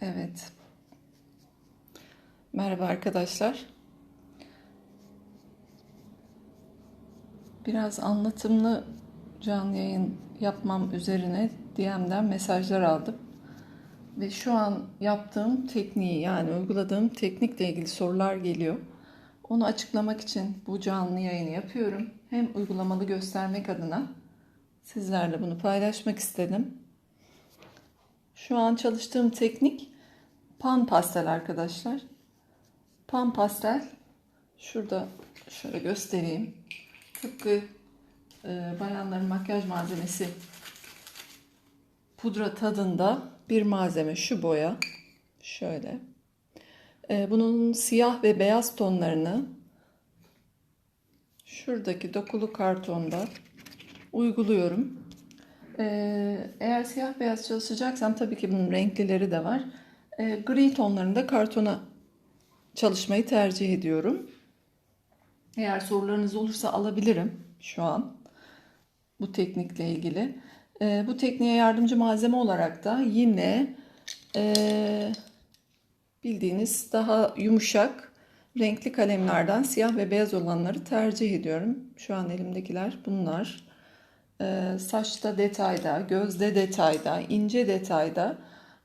Evet. Merhaba arkadaşlar. Biraz anlatımlı canlı yayın yapmam üzerine DM'den mesajlar aldım. Ve şu an yaptığım tekniği yani uyguladığım teknikle ilgili sorular geliyor. Onu açıklamak için bu canlı yayını yapıyorum. Hem uygulamalı göstermek adına sizlerle bunu paylaşmak istedim. Şu an çalıştığım teknik pan pastel arkadaşlar. Pan pastel şurada şöyle göstereyim. Tıpkı e, bayanların makyaj malzemesi pudra tadında bir malzeme şu boya. Şöyle. E, bunun siyah ve beyaz tonlarını şuradaki dokulu kartonda uyguluyorum. Ee, eğer siyah beyaz çalışacaksam tabii ki bunun renklileri de var. Ee, gri tonlarında kartona çalışmayı tercih ediyorum. Eğer sorularınız olursa alabilirim şu an bu teknikle ilgili. Ee, bu tekniğe yardımcı malzeme olarak da yine e, bildiğiniz daha yumuşak renkli kalemlerden siyah ve beyaz olanları tercih ediyorum. Şu an elimdekiler bunlar e, saçta detayda, gözde detayda, ince detayda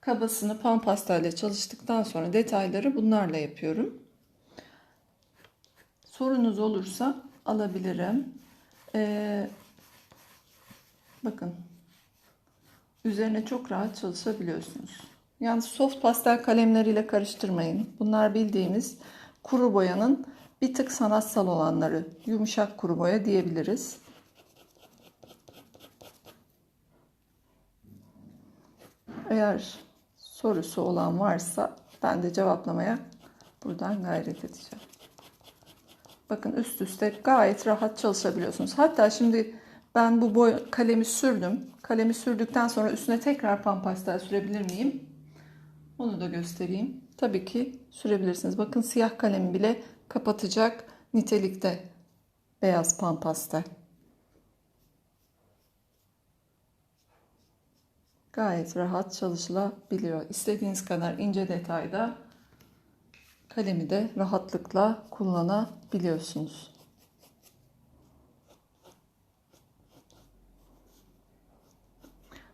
kabasını pan pastelle çalıştıktan sonra detayları bunlarla yapıyorum. Sorunuz olursa alabilirim. E, bakın üzerine çok rahat çalışabiliyorsunuz. Yalnız soft pastel kalemleriyle karıştırmayın. Bunlar bildiğimiz kuru boyanın bir tık sanatsal olanları. Yumuşak kuru boya diyebiliriz. Eğer sorusu olan varsa ben de cevaplamaya buradan gayret edeceğim. Bakın üst üste gayet rahat çalışabiliyorsunuz. Hatta şimdi ben bu boy kalemi sürdüm. Kalemi sürdükten sonra üstüne tekrar pampastel sürebilir miyim? Onu da göstereyim. Tabii ki sürebilirsiniz. Bakın siyah kalemi bile kapatacak nitelikte beyaz pampastel. Gayet rahat çalışılabiliyor. İstediğiniz kadar ince detayda kalemi de rahatlıkla kullanabiliyorsunuz.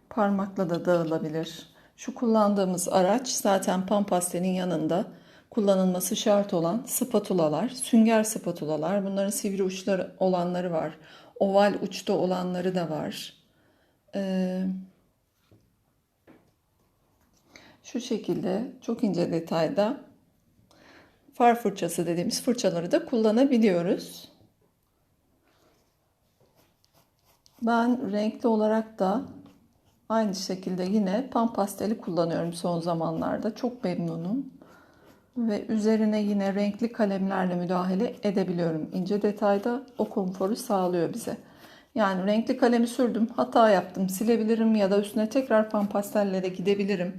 Parmakla da dağılabilir. Şu kullandığımız araç zaten pampastelin yanında kullanılması şart olan spatulalar, sünger spatulalar. Bunların sivri uçları olanları var. Oval uçta olanları da var. Ee, şu şekilde çok ince detayda far fırçası dediğimiz fırçaları da kullanabiliyoruz. Ben renkli olarak da aynı şekilde yine pan pasteli kullanıyorum son zamanlarda. Çok memnunum. Ve üzerine yine renkli kalemlerle müdahale edebiliyorum. İnce detayda o konforu sağlıyor bize. Yani renkli kalemi sürdüm, hata yaptım, silebilirim ya da üstüne tekrar pan pastelle de gidebilirim.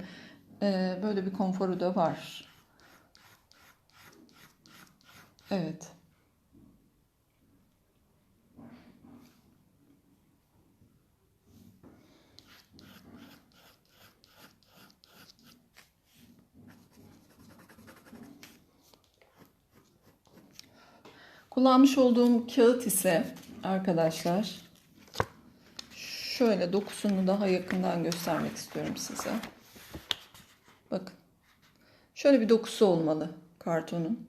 Ee, böyle bir konforu da var. Evet. Kullanmış olduğum kağıt ise arkadaşlar şöyle dokusunu daha yakından göstermek istiyorum size. Şöyle bir dokusu olmalı kartonun.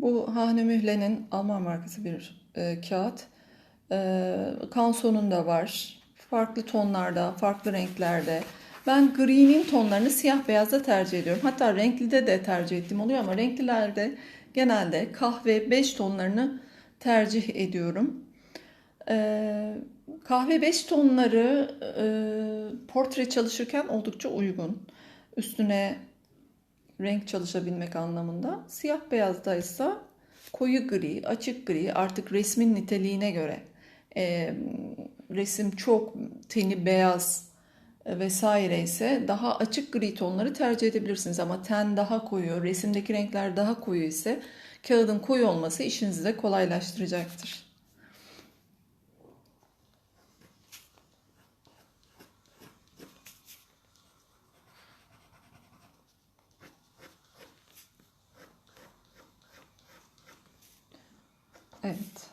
Bu Hahne Mühle'nin Alman markası bir e, kağıt. E, Kanson'un da var. Farklı tonlarda, farklı renklerde. Ben gri'nin tonlarını siyah beyazda tercih ediyorum. Hatta renklide de tercih ettiğim oluyor ama renklilerde genelde kahve 5 tonlarını tercih ediyorum. Ee, kahve 5 tonları e, portre çalışırken oldukça uygun üstüne renk çalışabilmek anlamında. Siyah beyazda ise koyu gri, açık gri artık resmin niteliğine göre e, resim çok teni beyaz vesaire ise daha açık gri tonları tercih edebilirsiniz ama ten daha koyu, resimdeki renkler daha koyu ise kağıdın koyu olması işinizi de kolaylaştıracaktır. Evet.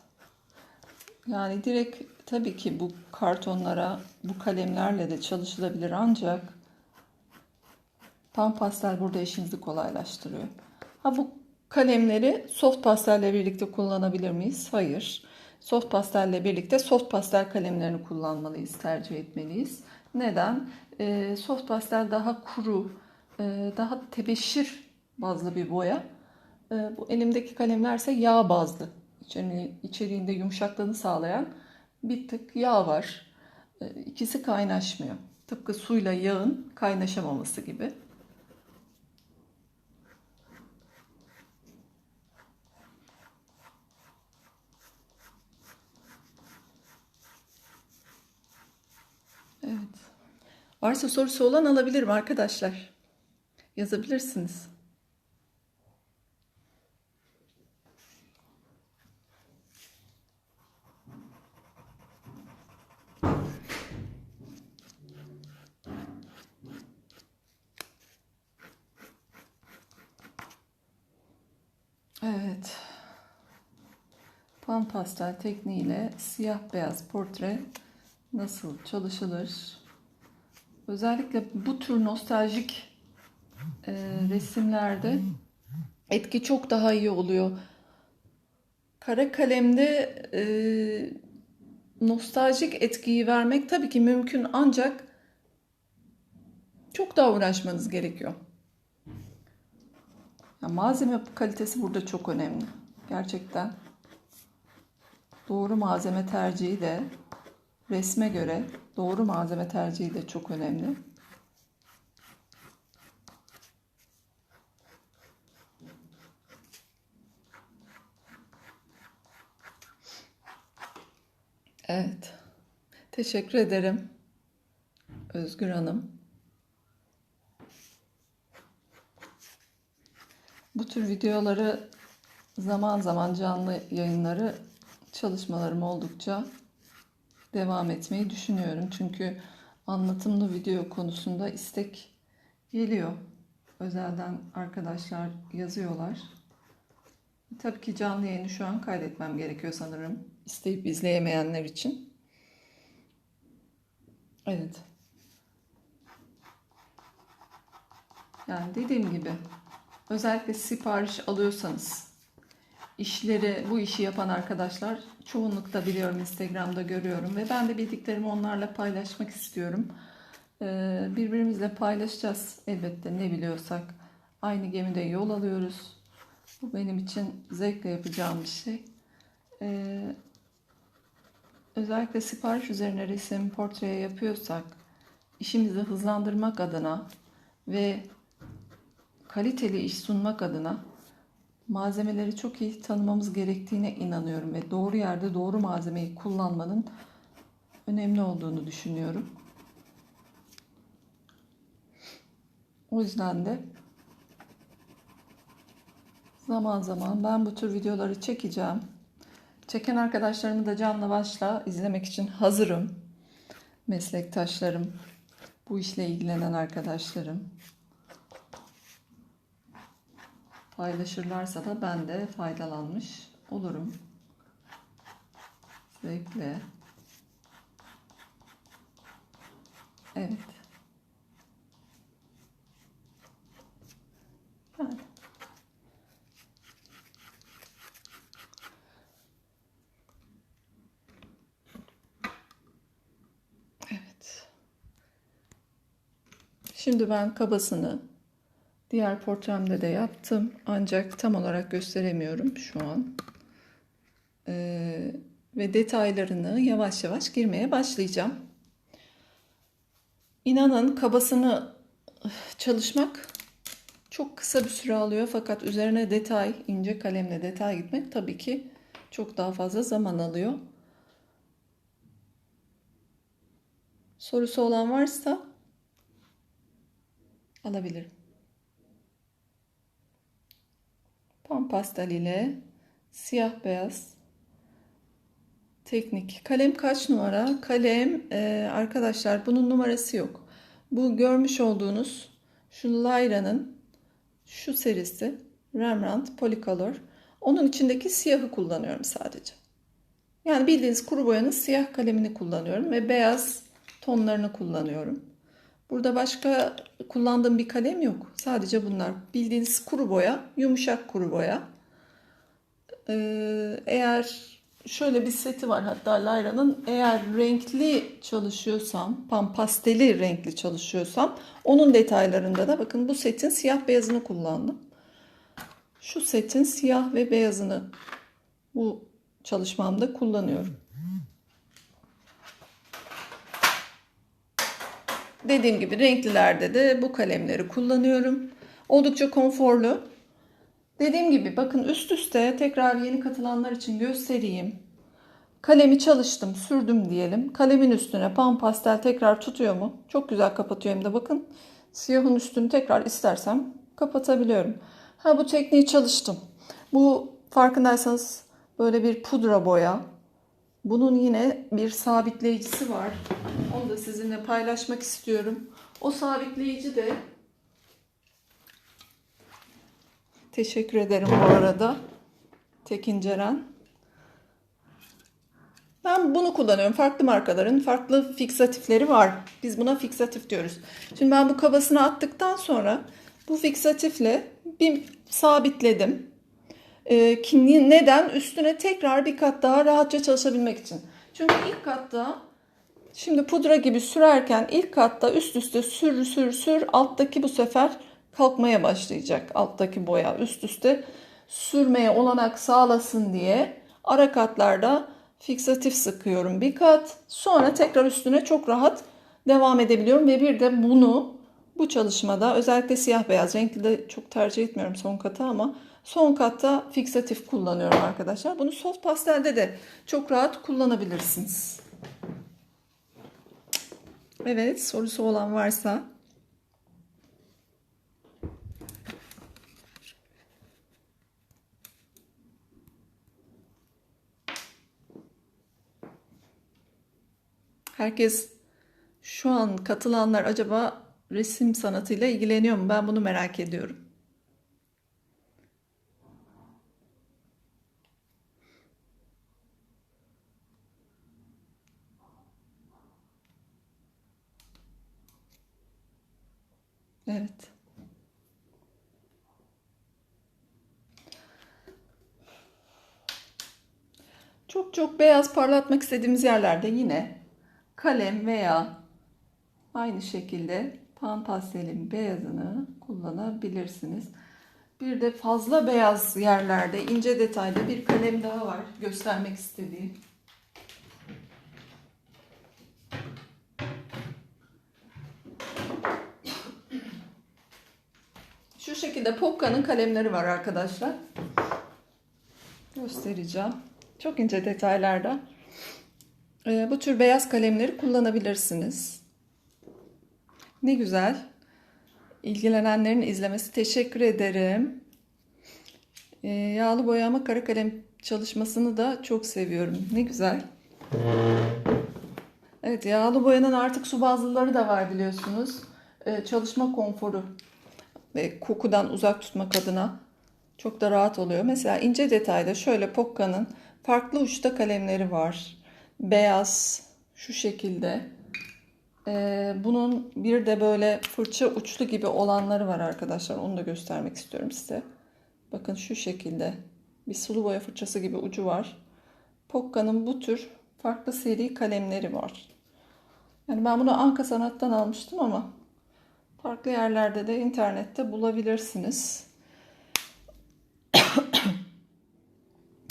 Yani direkt tabii ki bu kartonlara bu kalemlerle de çalışılabilir ancak pan pastel burada işinizi kolaylaştırıyor. Ha bu kalemleri soft pastelle birlikte kullanabilir miyiz? Hayır. Soft pastelle birlikte soft pastel kalemlerini kullanmalıyız, tercih etmeliyiz. Neden? Ee, soft pastel daha kuru, e, daha tebeşir bazlı bir boya. Ee, bu elimdeki kalemlerse yağ bazlı. İçeri, içeriğinde yumuşaklığını sağlayan bir tık yağ var. Ee, ikisi kaynaşmıyor. Tıpkı suyla yağın kaynaşamaması gibi. Evet. Varsa sorusu olan alabilirim arkadaşlar. Yazabilirsiniz. Evet. Pan pastel tekniğiyle siyah beyaz portre nasıl çalışılır? Özellikle bu tür nostaljik e, resimlerde etki çok daha iyi oluyor. Kara kalemde e, nostaljik etkiyi vermek tabii ki mümkün ancak çok daha uğraşmanız gerekiyor. Ya malzeme kalitesi burada çok önemli. Gerçekten doğru malzeme tercihi de resme göre doğru malzeme tercihi de çok önemli. Evet. Teşekkür ederim. Özgür Hanım. Bu tür videoları zaman zaman canlı yayınları çalışmalarım oldukça devam etmeyi düşünüyorum. Çünkü anlatımlı video konusunda istek geliyor. Özelden arkadaşlar yazıyorlar. Tabii ki canlı yayını şu an kaydetmem gerekiyor sanırım. İsteyip izleyemeyenler için. Evet. Yani dediğim gibi özellikle sipariş alıyorsanız işleri bu işi yapan arkadaşlar çoğunlukta biliyorum Instagram'da görüyorum ve ben de bildiklerimi onlarla paylaşmak istiyorum. Ee, birbirimizle paylaşacağız elbette ne biliyorsak. Aynı gemide yol alıyoruz. Bu benim için zevkle yapacağım bir şey. Ee, özellikle sipariş üzerine resim, portre yapıyorsak işimizi hızlandırmak adına ve kaliteli iş sunmak adına malzemeleri çok iyi tanımamız gerektiğine inanıyorum ve doğru yerde doğru malzemeyi kullanmanın önemli olduğunu düşünüyorum. O yüzden de zaman zaman ben bu tür videoları çekeceğim. Çeken arkadaşlarımı da canlı başla izlemek için hazırım. Meslektaşlarım, bu işle ilgilenen arkadaşlarım. Paylaşırlarsa da ben de faydalanmış olurum. Zevkle. Evet. Yani. Evet. Şimdi ben kabasını diğer portremde de yaptım. Ancak tam olarak gösteremiyorum şu an. Ee, ve detaylarını yavaş yavaş girmeye başlayacağım. İnanın kabasını çalışmak çok kısa bir süre alıyor fakat üzerine detay, ince kalemle detay gitmek tabii ki çok daha fazla zaman alıyor. Sorusu olan varsa alabilirim. Pan pastel ile siyah beyaz teknik. Kalem kaç numara? Kalem e, arkadaşlar bunun numarası yok. Bu görmüş olduğunuz şu Lyra'nın şu serisi Rembrandt Polycolor. Onun içindeki siyahı kullanıyorum sadece. Yani bildiğiniz kuru boyanın siyah kalemini kullanıyorum ve beyaz tonlarını kullanıyorum. Burada başka kullandığım bir kalem yok. Sadece bunlar. Bildiğiniz kuru boya, yumuşak kuru boya. Ee, eğer şöyle bir seti var hatta Layra'nın eğer renkli çalışıyorsam, pam pasteli renkli çalışıyorsam onun detaylarında da bakın bu setin siyah beyazını kullandım. Şu setin siyah ve beyazını bu çalışmamda kullanıyorum. Dediğim gibi renklilerde de bu kalemleri kullanıyorum. Oldukça konforlu. Dediğim gibi bakın üst üste tekrar yeni katılanlar için göstereyim. Kalemi çalıştım, sürdüm diyelim. Kalemin üstüne pan pastel tekrar tutuyor mu? Çok güzel kapatıyor hem de bakın. Siyahın üstünü tekrar istersem kapatabiliyorum. Ha bu tekniği çalıştım. Bu farkındaysanız böyle bir pudra boya. Bunun yine bir sabitleyicisi var. Onu da sizinle paylaşmak istiyorum. O sabitleyici de Teşekkür ederim bu arada. Tekin Ceren. Ben bunu kullanıyorum. Farklı markaların farklı fiksatifleri var. Biz buna fiksatif diyoruz. Şimdi ben bu kabasını attıktan sonra bu fiksatifle bir sabitledim. Ee, ki neden? Üstüne tekrar bir kat daha rahatça çalışabilmek için. Çünkü ilk katta şimdi pudra gibi sürerken ilk katta üst üste sür sür sür alttaki bu sefer kalkmaya başlayacak alttaki boya üst üste sürmeye olanak sağlasın diye ara katlarda fiksatif sıkıyorum bir kat sonra tekrar üstüne çok rahat devam edebiliyorum ve bir de bunu bu çalışmada özellikle siyah beyaz renkli de çok tercih etmiyorum son kata ama son katta fiksatif kullanıyorum arkadaşlar. Bunu soft pastelde de çok rahat kullanabilirsiniz. Evet sorusu olan varsa Herkes şu an katılanlar acaba resim sanatıyla ilgileniyor mu? Ben bunu merak ediyorum. Evet. Çok çok beyaz parlatmak istediğimiz yerlerde yine kalem veya aynı şekilde pan pastelin beyazını kullanabilirsiniz. Bir de fazla beyaz yerlerde ince detaylı bir kalem daha var göstermek istediğim. Şu şekilde Pocca'nın kalemleri var arkadaşlar. Göstereceğim. Çok ince detaylarda. Ee, bu tür beyaz kalemleri kullanabilirsiniz. Ne güzel. İlgilenenlerin izlemesi teşekkür ederim. Ee, yağlı boyama kara kalem çalışmasını da çok seviyorum. Ne güzel. Evet yağlı boyanın artık su bazlıları da var biliyorsunuz. Ee, çalışma konforu ve kokudan uzak tutmak adına çok da rahat oluyor. Mesela ince detayda şöyle Pocca'nın farklı uçta kalemleri var beyaz şu şekilde. Ee, bunun bir de böyle fırça uçlu gibi olanları var arkadaşlar. Onu da göstermek istiyorum size. Bakın şu şekilde bir sulu boya fırçası gibi ucu var. Pocca'nın bu tür farklı seri kalemleri var. Yani ben bunu Anka Sanat'tan almıştım ama farklı yerlerde de internette bulabilirsiniz.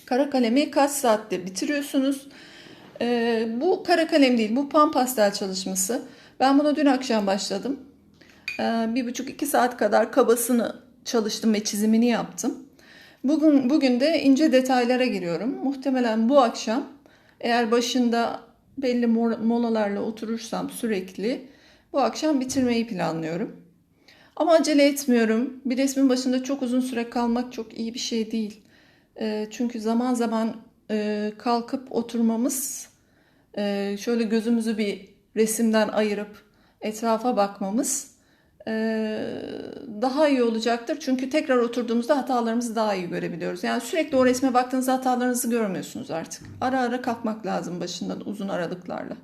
Kara kalemi kaç saatte bitiriyorsunuz? Ee, bu kara kalem değil, bu pan pastel çalışması. Ben buna dün akşam başladım. Ee, bir buçuk iki saat kadar kabasını çalıştım ve çizimini yaptım. Bugün bugün de ince detaylara giriyorum. Muhtemelen bu akşam eğer başında belli molalarla oturursam sürekli bu akşam bitirmeyi planlıyorum. Ama acele etmiyorum. Bir resmin başında çok uzun süre kalmak çok iyi bir şey değil. E, çünkü zaman zaman e, kalkıp oturmamız, e, şöyle gözümüzü bir resimden ayırıp etrafa bakmamız Ee, daha iyi olacaktır. Çünkü tekrar oturduğumuzda hatalarımızı daha iyi görebiliyoruz. Yani sürekli o resme baktığınızda hatalarınızı görmüyorsunuz artık. Ara ara kalkmak lazım başından uzun aralıklarla.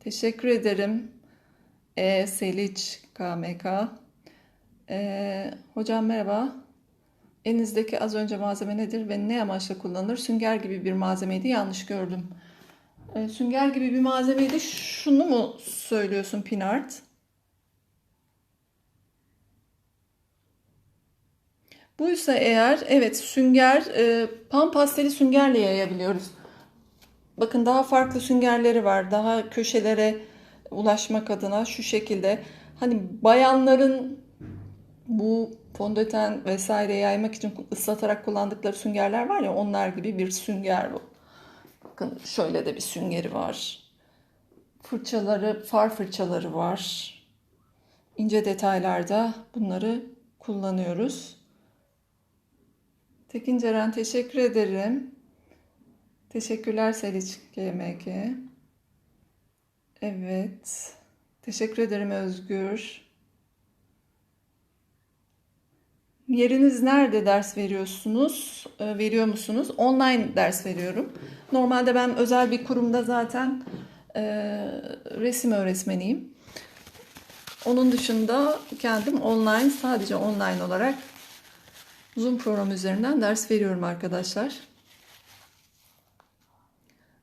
Teşekkür ederim. E, Seliç KMK. Ee, hocam merhaba. Elinizdeki az önce malzeme nedir ve ne amaçla kullanılır? Sünger gibi bir malzemeydi. Yanlış gördüm. Ee, sünger gibi bir malzemeydi. Şunu mu söylüyorsun Pinart? Buysa eğer evet sünger e, pan pasteli süngerle yayabiliyoruz. Bakın daha farklı süngerleri var. Daha köşelere ulaşmak adına şu şekilde. Hani bayanların bu fondöten vesaire yaymak için ıslatarak kullandıkları süngerler var ya onlar gibi bir sünger bu. Bakın şöyle de bir süngeri var. Fırçaları, far fırçaları var. İnce detaylarda bunları kullanıyoruz. Tekin Ceren teşekkür ederim. Teşekkürler Seliç GMG. Evet. Teşekkür ederim Özgür. Yeriniz nerede ders veriyorsunuz? E, veriyor musunuz? Online ders veriyorum. Normalde ben özel bir kurumda zaten e, resim öğretmeniyim. Onun dışında kendim online, sadece online olarak Zoom program üzerinden ders veriyorum arkadaşlar.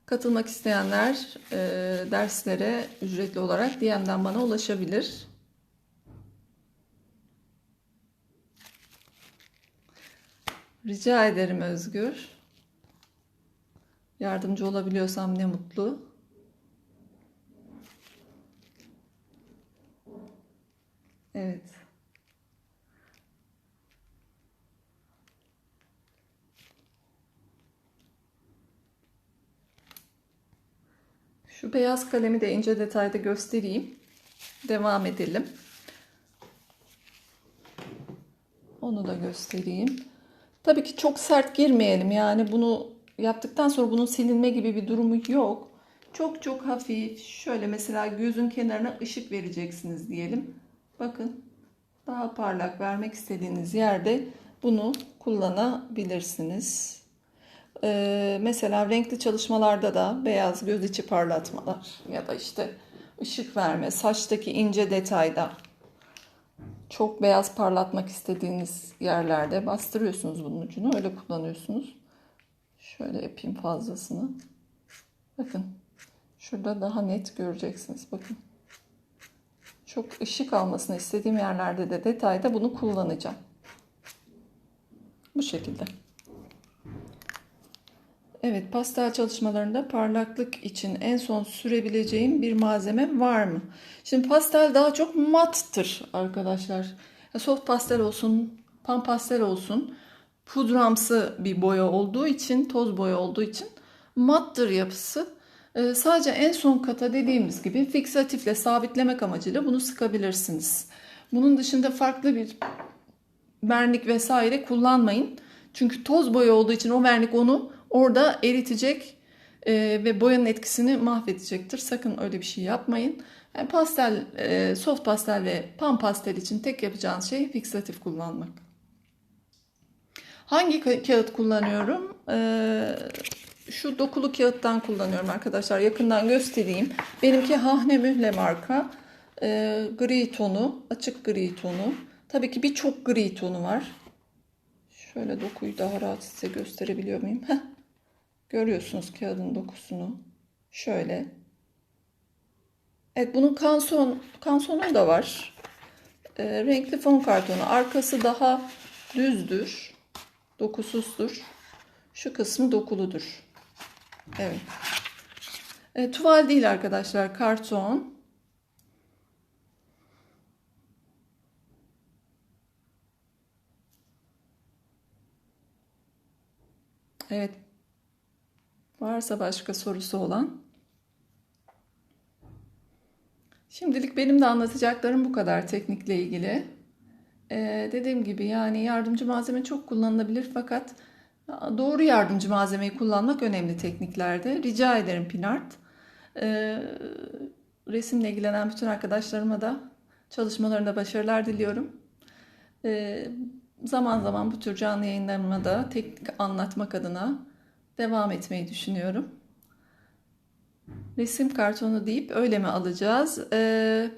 Katılmak isteyenler e, derslere ücretli olarak DM'den bana ulaşabilir. Rica ederim Özgür. Yardımcı olabiliyorsam ne mutlu. Evet. Şu beyaz kalemi de ince detayda göstereyim. Devam edelim. Onu da göstereyim. Tabii ki çok sert girmeyelim. Yani bunu yaptıktan sonra bunun silinme gibi bir durumu yok. Çok çok hafif şöyle mesela gözün kenarına ışık vereceksiniz diyelim. Bakın daha parlak vermek istediğiniz yerde bunu kullanabilirsiniz. Ee, mesela renkli çalışmalarda da beyaz göz içi parlatmalar ya da işte ışık verme, saçtaki ince detayda çok beyaz parlatmak istediğiniz yerlerde bastırıyorsunuz bunun ucunu. Öyle kullanıyorsunuz. Şöyle yapayım fazlasını. Bakın. Şurada daha net göreceksiniz. Bakın. Çok ışık almasını istediğim yerlerde de detayda bunu kullanacağım. Bu şekilde. Evet, pastel çalışmalarında parlaklık için en son sürebileceğim bir malzeme var mı? Şimdi pastel daha çok mattır arkadaşlar. Soft pastel olsun, pan pastel olsun, pudramsı bir boya olduğu için, toz boya olduğu için mattır yapısı. Ee, sadece en son kata dediğimiz gibi fiksatifle sabitlemek amacıyla bunu sıkabilirsiniz. Bunun dışında farklı bir vernik vesaire kullanmayın. Çünkü toz boya olduğu için o vernik onu orada eritecek e, ve boyanın etkisini mahvedecektir. Sakın öyle bir şey yapmayın. Yani pastel, e, soft pastel ve pan pastel için tek yapacağınız şey fiksatif kullanmak. Hangi ka- kağıt kullanıyorum? E, şu dokulu kağıttan kullanıyorum arkadaşlar. Yakından göstereyim. Benimki Hahne Mühle marka. E, gri tonu, açık gri tonu. Tabii ki birçok gri tonu var. Şöyle dokuyu daha rahat size gösterebiliyor muyum? Heh. Görüyorsunuz kağıdın dokusunu. Şöyle. Evet bunun kanson, kansonu da var. E, renkli fon kartonu. Arkası daha düzdür. Dokusuzdur. Şu kısmı dokuludur. Evet. E, tuval değil arkadaşlar. Karton. Evet. Varsa başka sorusu olan. Şimdilik benim de anlatacaklarım bu kadar teknikle ilgili. Ee, dediğim gibi yani yardımcı malzeme çok kullanılabilir fakat doğru yardımcı malzemeyi kullanmak önemli tekniklerde. Rica ederim Pinart. Ee, resimle ilgilenen bütün arkadaşlarıma da Çalışmalarında başarılar diliyorum. Ee, zaman zaman bu tür canlı yayınlarıma da teknik anlatmak adına devam etmeyi düşünüyorum. Resim kartonu deyip öyle mi alacağız? Ee,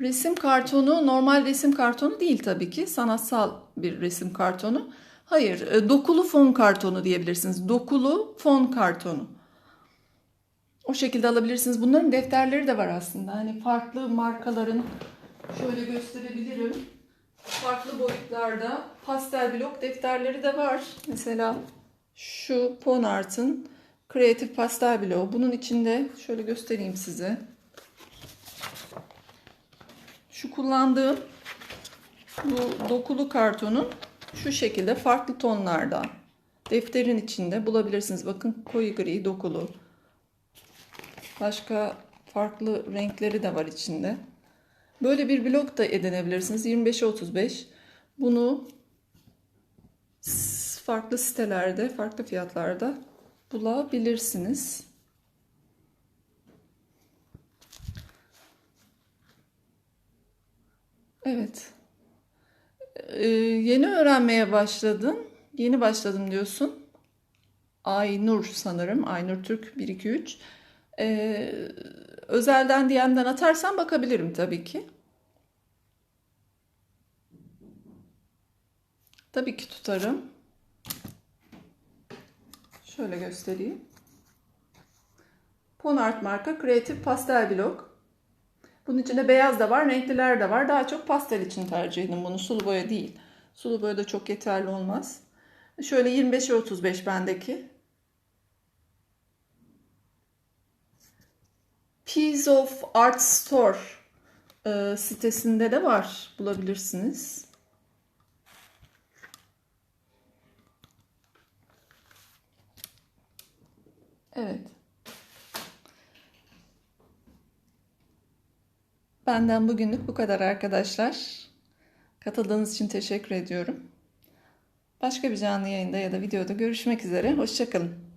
resim kartonu normal resim kartonu değil tabii ki. Sanatsal bir resim kartonu. Hayır, e, dokulu fon kartonu diyebilirsiniz. Dokulu fon kartonu. O şekilde alabilirsiniz. Bunların defterleri de var aslında. Hani farklı markaların şöyle gösterebilirim. Farklı boyutlarda pastel blok defterleri de var. Mesela şu Ponart'ın Creative Pastel bloğu. Bunun içinde şöyle göstereyim size. Şu kullandığım bu dokulu kartonun şu şekilde farklı tonlarda defterin içinde bulabilirsiniz. Bakın koyu gri dokulu. Başka farklı renkleri de var içinde. Böyle bir blok da edinebilirsiniz. 25'e 35. Bunu farklı sitelerde, farklı fiyatlarda bulabilirsiniz. Evet. Ee, yeni öğrenmeye başladın. Yeni başladım diyorsun. Aynur sanırım. Aynur Türk 123. Ee, özelden DM'den atarsan bakabilirim tabii ki. Tabii ki tutarım. Şöyle göstereyim. Ponart marka Creative Pastel Blok. Bunun içinde beyaz da var, renkliler de var. Daha çok pastel için tercih edin bunu. Sulu boya değil. Sulu boya da çok yeterli olmaz. Şöyle 25'e 35 bendeki. Piece of Art Store e, sitesinde de var. Bulabilirsiniz. Evet. Benden bugünlük bu kadar arkadaşlar. Katıldığınız için teşekkür ediyorum. Başka bir canlı yayında ya da videoda görüşmek üzere. Hoşçakalın.